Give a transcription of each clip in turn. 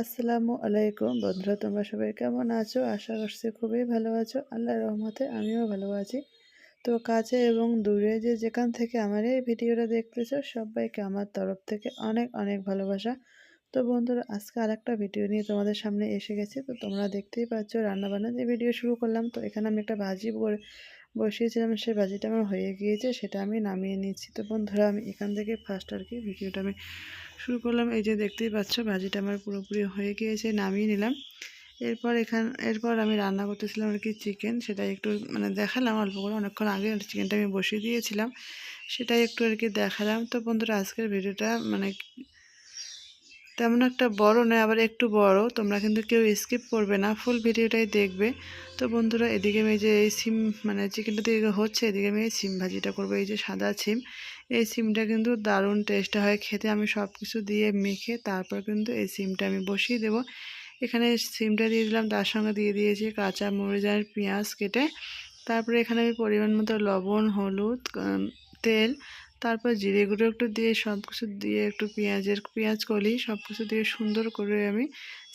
আসসালামু আলাইকুম বন্ধুরা, তোমরা সবাই কেমন আছো? আশা করছি খুবই ভালো আছো। আল্লাহর রহমতে আমিও ভালো আছি। তো কাছে এবং দূরে যে যেখান থেকে আমার এই ভিডিওটা দেখতেছো, সবাইকে আমার তরফ থেকে অনেক অনেক ভালোবাসা। তো বন্ধুরা, আজকে আরেকটা ভিডিও নিয়ে তোমাদের সামনে এসে গেছি। তো তোমরা দেখতেই পাচ্ছ, রান্নাবান্না যে ভিডিও শুরু করলাম। তো এখানে আমি একটা ভাজি করে বসিয়েছিলাম সেই ভাজিটা আমার হয়ে গিয়েছে, সেটা আমি নামিয়ে নিচ্ছি। তো বন্ধুরা, আমি এখান থেকে ফার্স্ট আর কি ভিডিওটা আমি শুরু করলাম, এই যে দেখতেই পাচ্ছ, ভাজিটা আমার পুরোপুরি হয়ে গিয়েছে, নামিয়ে নিলাম। এরপর এখান এরপর আমি রান্না করতেছিলাম আর কি চিকেন সেটা একটু মানে দেখালাম, অল্প করে অনেকক্ষণ আগে চিকেনটা আমি বসিয়ে দিয়েছিলাম, সেটাই একটু আর কি দেখালাম। তো বন্ধুরা, আজকের ভিডিওটা মানে তেমন একটা বড় নয়, আবার একটু বড়, তোমরা কিন্তু কেউ স্কিপ করবে না ফুল ভিডিওটাই দেখবে। তো বন্ধুরা, এদিকে আমি যে এই সিম মানে চিকেনটা দিকে হচ্ছে, এদিকে আমি এই সিম ভাজিটা করব, এই যে সাদা সিম। এই সিমটা কিন্তু দারুণ টেস্ট হয়। খেতে আমি সব কিছু দিয়ে মেখে তারপর কিন্তু এই সিমটা আমি বসিয়ে দেব। এখানে সিমটা দিয়ে দিলাম, তার সঙ্গে দিয়ে দিয়েছি কাঁচা মরিচ আর পেঁয়াজ কেটে। তারপরে এখানে আমি পরিমাণ মতো লবণ, হলুদ তেল, তারপর জিরে গুঁড়ো একটু দিয়ে সব কিছু দিয়ে একটু পেঁয়াজের পেঁয়াজ কলি সব কিছু দিয়ে সুন্দর করে আমি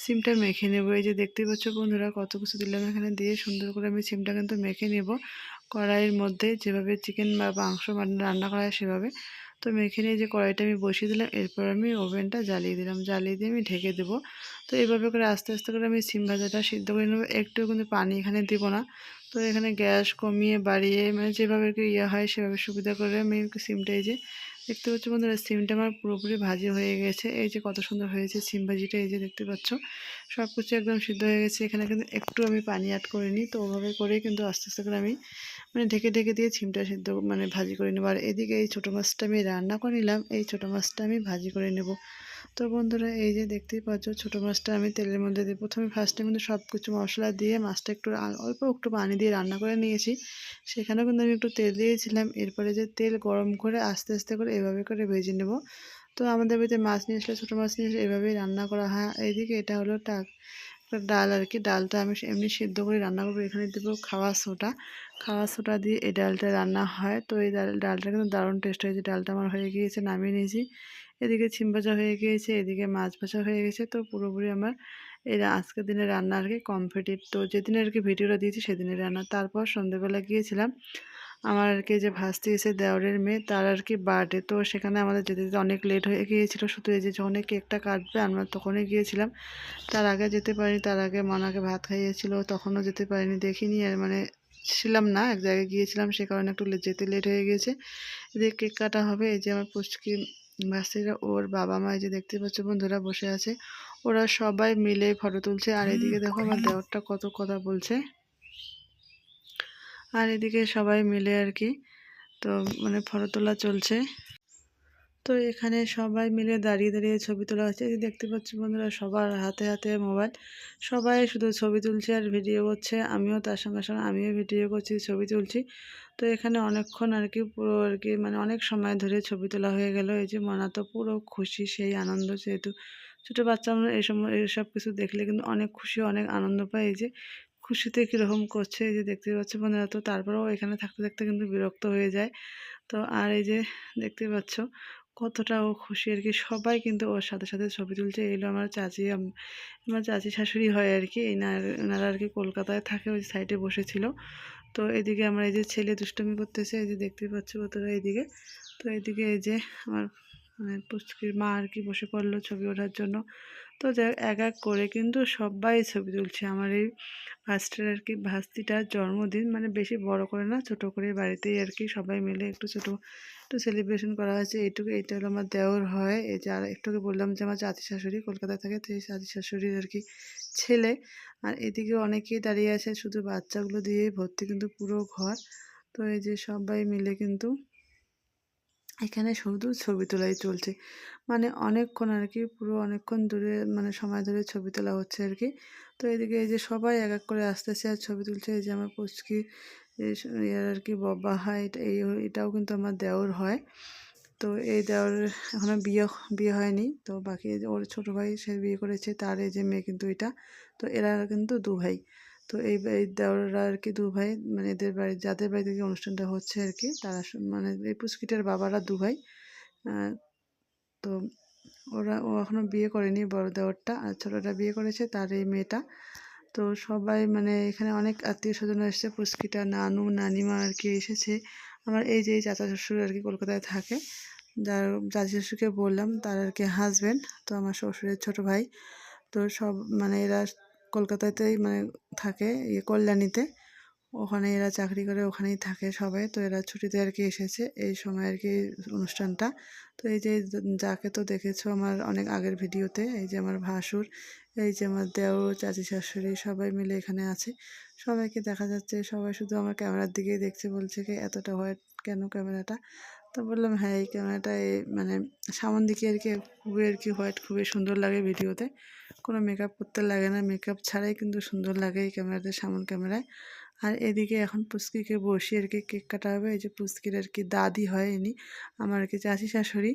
সিমটা মেখে নেব। এই যে দেখতে পাচ্ছ বন্ধুরা কত কিছু দিলাম এখানে দিয়ে সুন্দর করে আমি সিমটা কিন্তু মেখে নেব। কড়াইয়ের মধ্যে যেভাবে চিকেন বা মাংস রান্না করা হয় সেভাবে। তো মেখে নিয়ে যে কড়াইটা আমি বসিয়ে দিলাম, এরপর আমি ওভেনটা জ্বালিয়ে দিলাম। জ্বালিয়ে দিয়ে আমি ঢেকে দেবো। তো এইভাবে করে আস্তে আস্তে করে আমি সিম ভাজাটা সিদ্ধ করে নেব। একটু কিন্তু পানি এখানে দেবো না। তো এখানে গ্যাস কমিয়ে বাড়িয়ে মানে যেভাবে ইয়ে হয় সেভাবে সুবিধা করে আমি সিমটা এই যে দেখতে পাচ্ছ বন্ধুরা, সিমটা আমার পুরোপুরি ভাজি হয়ে গেছে। এই যে কত সুন্দর হয়েছে সিম ভাজিটা, এই যে দেখতে পাচ্ছ। সব কিছু একদম সিদ্ধ হয়ে গেছে। এখানে কিন্তু একটু আমি পানি অ্যাড করিনি, তো ওভাবে করে কিন্তু আস্তে আস্তে করে আমি মানে ঢেকে ঢেকে দিয়ে সিমটা সিদ্ধ মানে ভাজি করে নেব। আর এদিকে এই ছোটো মাছটা আমি রান্না করে নিলাম, এই ছোটো মাছটা আমি ভাজি করে নেব। তো বন্ধুরা, এই যে দেখতেই পাচ্ছ ছোটো মাছটা আমি তেলের মধ্যে দিই প্রথমে ফার্স্টে কিন্তু সব কিছু মশলা দিয়ে মাছটা একটু অল্প একটু পানি দিয়ে রান্না করে নিয়েছি। সেখানেও কিন্তু আমি একটু তেল দিয়েছিলাম। এরপরে যে তেল গরম করে আস্তে আস্তে করে এভাবে করে ভেজে নেব। তো আমাদের বাড়িতে মাছ নিয়ে আসলে, ছোটো মাছ নিয়ে এভাবেই রান্না করা হয়। এইদিকে এটা হলো টাক ডাল আর কি। ডালটা আমি এমনি সিদ্ধ করে রান্না করব। এখানে দেবো খাওয়া সোটা খাওয়া সোটা দিয়ে এই ডালটা রান্না হয়। তো এই ডাল ডালটা কিন্তু দারুণ টেস্ট হয়েছে ডালটা আমার হয়ে গিয়েছে, নামিয়ে নিয়েছি। এদিকে ছিম ভাজা হয়ে গিয়েছে, এদিকে মাছ ভাজা হয়ে গেছে। তো পুরোপুরি আমার এই আজকের দিনে রান্না আর কি কমপ্লিট তো যেদিন আর কি ভিডিওটা দিয়েছি সেদিনের রান্না। তারপর সন্ধ্যেবেলা গিয়েছিলাম, আমার আর কি যে ভাসতে এসে দেওয়ারের মেয়ে, তার আর কি বার্থডে। তো সেখানে আমাদের যেতে যেতে অনেক লেট হয়ে গিয়েছিল। শুধু এই যে যখনই কেকটা কাটবে, আমরা তখনই গিয়েছিলাম। তার আগে যেতে পারিনি, তার আগে মনাকে ভাত খাইয়েছিল, তখনও যেতে পারিনি, দেখিনি। আর মানে ছিলাম না, এক জায়গায় গিয়েছিলাম, সে কারণে একটু যেতে লেট হয়ে গিয়েছে। এদিকে কেক কাটা হবে, এই যে আমার পুচকি ভাস্তিরা ওর বাবা মা এই যে দেখতে পাচ্ছ বন্ধুরা বসে আছে। ওরা সবাই মিলে ফটো তুলছে। আর এদিকে দেখো আমার দেওয়ারটা কত কথা বলছে। আর এদিকে সবাই মিলে আর কি তো মানে ফটো তোলা চলছে। তো এখানে সবাই মিলে দাঁড়িয়ে দাঁড়িয়ে ছবি তোলা হচ্ছে। দেখতে পাচ্ছি বন্ধুরা, সবার হাতে হাতে মোবাইল। সবাই শুধু ছবি তুলছে আর ভিডিও করছে। আমিও তার সঙ্গে সঙ্গে, আমিও ভিডিও করছি, ছবি তুলছি। তো এখানে অনেকক্ষণ আর কি পুরো আর কি মানে অনেক সময় ধরে ছবি তোলা হয়ে গেল। এই যে মনা তো পুরো খুশি, সেই আনন্দ যেহেতু। ছোটো বাচ্চা আমরা এই সময় এইসব কিছু দেখলে কিন্তু অনেক খুশি, অনেক আনন্দ পাই এই যে খুশিতে কীরকম করছে, এই যে দেখতে পাচ্ছি বন্ধুরা। তো তারপরেও এখানে থাকতে থাকতে কিন্তু বিরক্ত হয়ে যায়। তো আর এই যে দেখতে পাচ্ছ কতটা ও খুশি আর কি। সবাই কিন্তু ওর সাথে সাথে ছবি তুলছে। এলো আমার চাচি আমার চাচি শাশুড়ি হয় আর কি। এনারা আর কি কলকাতায় থাকে, ওই সাইডে বসেছিল। তো এদিকে আমার এই যে ছেলে দুষ্টমি করতেছে, এই যে দেখতে পাচ্ছ কতটা এদিকে। তো এদিকে এই যে আমার মানে পুচকির মা আর কি বসে পড়ল ছবি ওঠার জন্য। তো যাই এক এক করে কিন্তু সবাই ছবি তুলছে। আমার এই ভাস্টের আর কি ভাস্তিটার জন্মদিন মানে বেশি বড় করে না, ছোট করে বাড়িতেই আর কি সবাই মিলে একটু ছোট একটু সেলিব্রেশন করা হয়েছে। এইটুকু, এইটা হলো আমার দেওর হয়। এই যে আর একটুকে বললাম যে আমার চাচি শাশুড়ি কলকাতা থাকে, তো এই চাচি শাশুড়ির আর কি ছেলে। আর এদিকে অনেকেই দাঁড়িয়ে আছে শুধু বাচ্চাগুলো দিয়ে ভর্তি কিন্তু পুরো ঘর। তো এই যে সবাই মিলে কিন্তু এখানে শুধু ছবি তোলাই চলছে। মানে অনেকক্ষণ আর কি পুরো অনেকক্ষণ দূরে মানে সময় ধরে ছবি তোলা হচ্ছে আর কি তো এদিকে এই যে সবাই এক এক করে আসতেছে আর ছবি তুলছে, এই যে আমার পুচকি ইয়ার আর কি বাবা হয় এটা, এই, এটাও কিন্তু আমার দেওর হয়। তো এই দেওর এখনও বিয়ে বিয়ে হয়নি, তো বাকি ওর ছোটো ভাই সে বিয়ে করেছে, তার এই যে মেয়ে কিন্তু এটা, তো এরা কিন্তু দু ভাই। তো এই দেওররা আর কি দু ভাই মানে এদের বাড়ি, যাদের বাড়ি থেকে অনুষ্ঠানটা হচ্ছে আর কি, তারা মানে এই পুচকিটার বাবারা দু ভাই তো ওরা, ও এখনও বিয়ে করেনি বড় দেওরটা, আর ছোটোটা বিয়ে করেছে তার এই মেয়েটা। তো সবাই মানে এখানে অনেক আত্মীয় স্বজন এসেছে, পুচকিটা, নানু, নানিমা আর কি এসেছে। আমার এই যে চাচা শ্বশুর আর কি কলকাতায় থাকে, যার চাচি শ্বশুরকে বললাম, তার আর কি হাজব্যান্ড তো আমার শ্বশুরের ছোট ভাই। তো সব মানে এরা কলকাতাতেই মানে থাকে ইয়ে কল্যাণীতে। ওখানে এরা চাকরি করে, ওখানেই থাকে সবাই। তো এরা ছুটিতে আর কি এসেছে, এই সময় আর কি অনুষ্ঠানটা। তো এই যে যাকে তো দেখেছ আমার অনেক আগের ভিডিওতে, এই যে আমার ভাসুর, এই যে আমার দেওর, চাচি শাশুড়ি সবাই মিলে এখানে আছে। সবাইকে দেখা যাচ্ছে, সবাই শুধু আমার ক্যামেরার দিকেই দেখছে, বলছে কি এতটা হোয়াইট কেন ক্যামেরাটা? তো বললাম হ্যাঁ এই ক্যামেরাটা মানে সামন দিকে আর কি, খুবই আর কি হোয়াইট খুবই সুন্দর লাগে ভিডিওতে। কোনো মেকআপ করতে লাগে না মেকআপ ছাড়াই কিন্তু সুন্দর লাগে এই ক্যামেরাতে সামন ক্যামেরায়। আর এদিকে এখন পুস্কিকে বসিয়ে আর কি কেক কাটা হবে, এই যে পুস্কির আর কি দাদি হয় ইনি, আমার আর কি চাষি শাশুড়ি।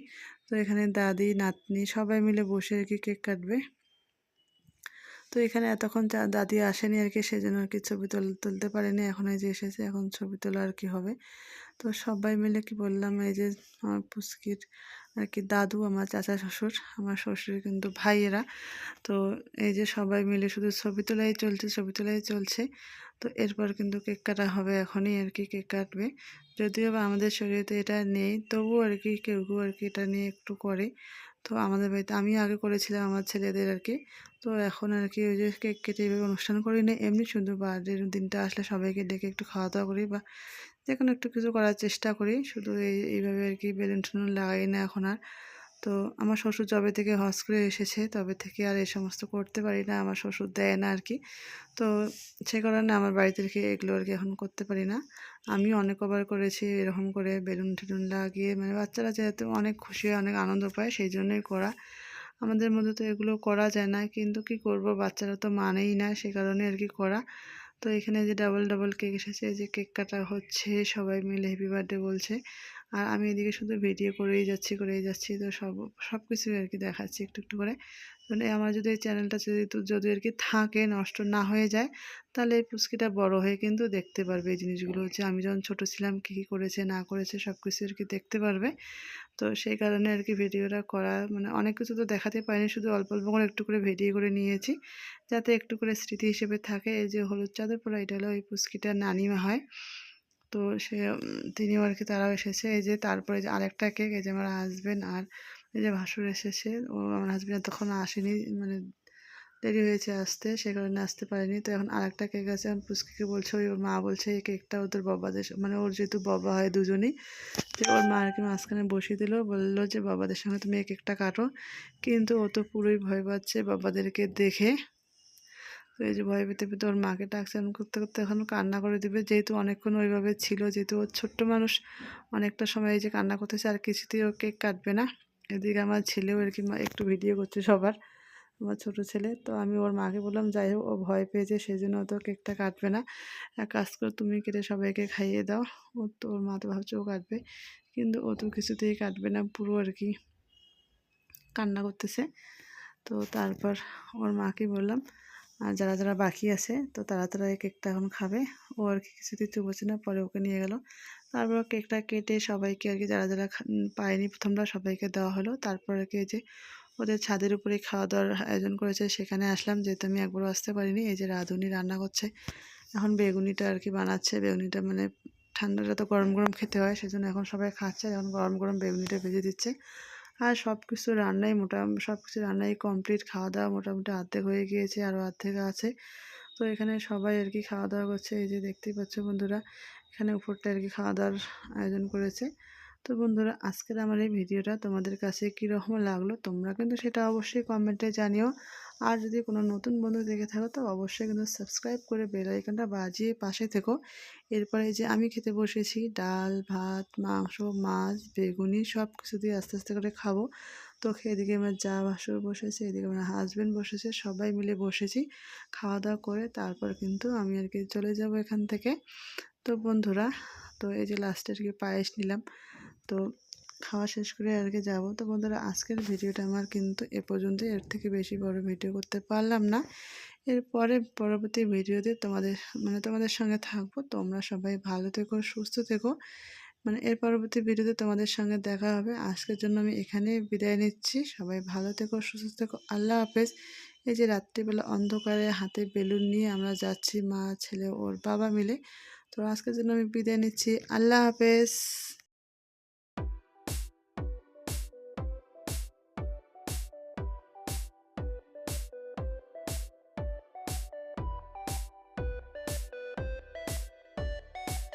তো এখানে দাদি, নাতনি সবাই মিলে বসে আর কি কেক কাটবে। তো এখানে এতক্ষণ দাদি আসেনি আর কি, সেজন্য আর কি ছবি তুল, তুলতে পারেনি, এখন এই যে এসেছে, এখন ছবি তোলা আর কি হবে। তো সবাই মিলে কি বললাম, এই যে আমার পুস্কির আর কি দাদু, আমার চাচা শ্বশুর, আমার শ্বশুর কিন্তু ভাইয়েরা। তো এই যে সবাই মিলে শুধু ছবি তোলাই চলছে, ছবি তোলাই চলছে। তো এরপর কিন্তু কেক কাটা হবে এখনই আর কি কেক কাটবে। যদিও বা আমাদের শরীরে এটা নেই, তবুও আর কি কেউ কেউ আর কি এটা নিয়ে একটু করে। তো আমাদের বাড়িতে, আমি আগে করেছিলাম আমার ছেলেদের আর কি। তো এখন আর কি ওই যে কেক কেটে এইভাবে অনুষ্ঠান করি না, এমনি শুধু বার্থডের দিনটা আসলে সবাইকে ডেকে একটু খাওয়া দাওয়া করি বা যে কোনো একটু কিছু করার চেষ্টা করি। শুধু এই, এইভাবে আর কি বেলুন টেলুন লাগাই না এখন আর। তো আমার শ্বশুর যবে থেকে হজ করে এসেছে, তবে থেকে আর এই সমস্ত করতে পারি না, আমার শ্বশুর দেয় না আর কি তো সে কারণে আমার বাড়িতে রেখে এগুলো আর কি এখন করতে পারি না। আমি অনেক কবার করেছি এরকম করে বেলুন টেলুন লাগিয়ে মানে বাচ্চারা যেহেতু অনেক খুশি হয়, অনেক আনন্দ পায়, সেই জন্যই করা। আমাদের মধ্যে তো এগুলো করা যায় না, কিন্তু কি করব? বাচ্চারা তো মানেই না, সে কারণে আর কি করা। তো এখানে যে ডাবল ডাবল কেক এসেছে, যে কেক কাটা হচ্ছে, সবাই মিলে হ্যাপি বার্থডে বলছে। আর আমি এদিকে শুধু ভিডিও করেই যাচ্ছি করেই যাচ্ছি। তো সব সব কিছুই আর কি দেখাচ্ছি একটু একটু করে। মানে আমার যদি এই চ্যানেলটা যদি যদি আর কি থাকে, নষ্ট না হয়ে যায়, তাহলে এই পুচকিটা বড় হয়ে কিন্তু দেখতে পারবে এই জিনিসগুলো। হচ্ছে আমি যখন ছোট ছিলাম, কী কী করেছে, না করেছে সব কিছু আর কি দেখতে পারবে। তো সেই কারণে আর কি ভিডিওটা করা মানে অনেক কিছু তো দেখাতে পারিনি, শুধু অল্প অল্প করে একটু করে ভিডিও করে নিয়েছি। যাতে একটু করে স্মৃতি হিসেবে থাকে। এই যে হলুদ চাঁদের পরে, এটা হলো এই পুচকিটা নানিমা হয়। তো সে তিনিও আর কি তারাও এসেছে। এই যে তারপরে যে আরেকটা কেক এই যে আমার হাজব্যান্ড আর এই যে ভাসুর এসেছে। ও আমার হাজব্যান্ড তখন আসেনি মানে দেরি হয়েছে আসতে, সে কারণে আসতে পারেনি। তো এখন আরেকটা কেক আছে, আমি পুষ্কিকে বলছে, ওই ওর মা বলছে, এই কেকটা ওদের বাবাদের মানে ওর যেহেতু বাবা হয় দুজনই, তো ওর মা আর কি মাঝখানে বসিয়ে দিল, বলল যে, বাবাদের সঙ্গে তুমি এই কেকটা কাটো। কিন্তু ও তো পুরোই ভয় পাচ্ছে বাবাদেরকে দেখে। তো এই যে ভয় পেতে পেতে ওর মাকে ডাকছেন করতে করতে এখন কান্না করে দিবে। যেহেতু অনেকক্ষণ ওইভাবে ছিল, যেহেতু ওর ছোট্ট মানুষ, অনেকটা সময় এই যে কান্না করতেছে, আর কিছুতেই ও কেক কাটবে না। এদিকে আমার ছেলেও আর কি একটু ভিডিও করছে সবার, আমার ছোট ছেলে। তো আমি ওর মাকে বললাম, যাই হোক, ও ভয় পেয়েছে সেই জন্য তো কেকটা কাটবে না। এক কাজ করে, তুমি কেটে সবাইকে খাইয়ে দাও। ও তো, ওর মা তো ভাবছে ও কাটবে, কিন্তু ও তো কিছুতেই কাটবে না, পুরো আর কি কান্না করতেছে। তো তারপর ওর মাকে বললাম আর যারা যারা বাকি আছে, তো তারা তারা এই কেকটা এখন খাবে। ও আর কি কিছুতেই চুবোচ্ছে না, পরে ওকে নিয়ে গেল। তারপর কেকটা কেটে সবাইকে আর কি, যারা যারা পায়নি প্রথমটা, সবাইকে দেওয়া হলো। তারপর আর কি যে ওদের ছাদের উপরে খাওয়া দাওয়ার আয়োজন করেছে, সেখানে আসলাম যেহেতু আমি একবারও আসতে পারিনি। এই যে রাঁধুনি রান্না করছে। এখন বেগুনিটা আর কি বানাচ্ছে। বেগুনিটা মানে ঠান্ডাটা তো গরম গরম খেতে হয়, সেজন্য এখন সবাই খাচ্ছে। এখন গরম গরম বেগুনিটা ভেজে দিচ্ছে। আর সব কিছু রান্নাই মোটামুটি সব কিছু রান্নাই কমপ্লিট খাওয়া দাওয়া মোটামুটি অর্ধেক হয়ে গিয়েছে আরও অর্ধেক আছে। তো এখানে সবাই আর কি খাওয়া দাওয়া করছে, এই যে দেখতেই পাচ্ছ বন্ধুরা, এখানে উপরটা আর কি খাওয়া দাওয়ার আয়োজন করেছে। তো বন্ধুরা, আজকের আমার এই ভিডিওটা তোমাদের কাছে কীরকম লাগল তোমরা কিন্তু সেটা অবশ্যই কমেন্টে জানিও। আর যদি কোনো নতুন বন্ধু দেখে থাকো, তো অবশ্যই কিন্তু সাবস্ক্রাইব করে বেল আইকনটা বাজিয়ে পাশে থেকো। এরপরে যে আমি খেতে বসেছি, ডাল, ভাত, মাংস, মাছ, বেগুনি সব কিছু দিয়ে আস্তে আস্তে করে খাব। তো এদিকে আমার যা ভাসুর বসেছে, এদিকে আমার হাজব্যান্ড বসেছে, সবাই মিলে বসেছি খাওয়া দাওয়া করে, তারপর কিন্তু আমি আর কি চলে যাব এখান থেকে। তো বন্ধুরা, তো এই যে লাস্টে আর কি পায়েস নিলাম। তো খাওয়া শেষ করে আর কি যাব। তো বন্ধুরা, আজকের ভিডিওটা আমার কিন্তু এ পর্যন্ত এর থেকে বেশি বড় ভিডিও করতে পারলাম না। এরপরে পরবর্তী ভিডিওতে তোমাদের মানে তোমাদের সঙ্গে থাকব। তোমরা সবাই ভালো থেকো, সুস্থ থেকো। মানে এর পরবর্তী ভিডিওতে তোমাদের সঙ্গে দেখা হবে। আজকের জন্য আমি এখানেই বিদায় নিচ্ছি। সবাই ভালো থেকো, সুস্থ থেকো। আল্লাহ হাফেজ। এই যে রাত্রিবেলা অন্ধকারে হাতে বেলুন নিয়ে আমরা যাচ্ছি, মা, ছেলে, ওর বাবা মিলে। তো আজকের জন্য আমি বিদায় নিচ্ছি। আল্লাহ হাফেজ।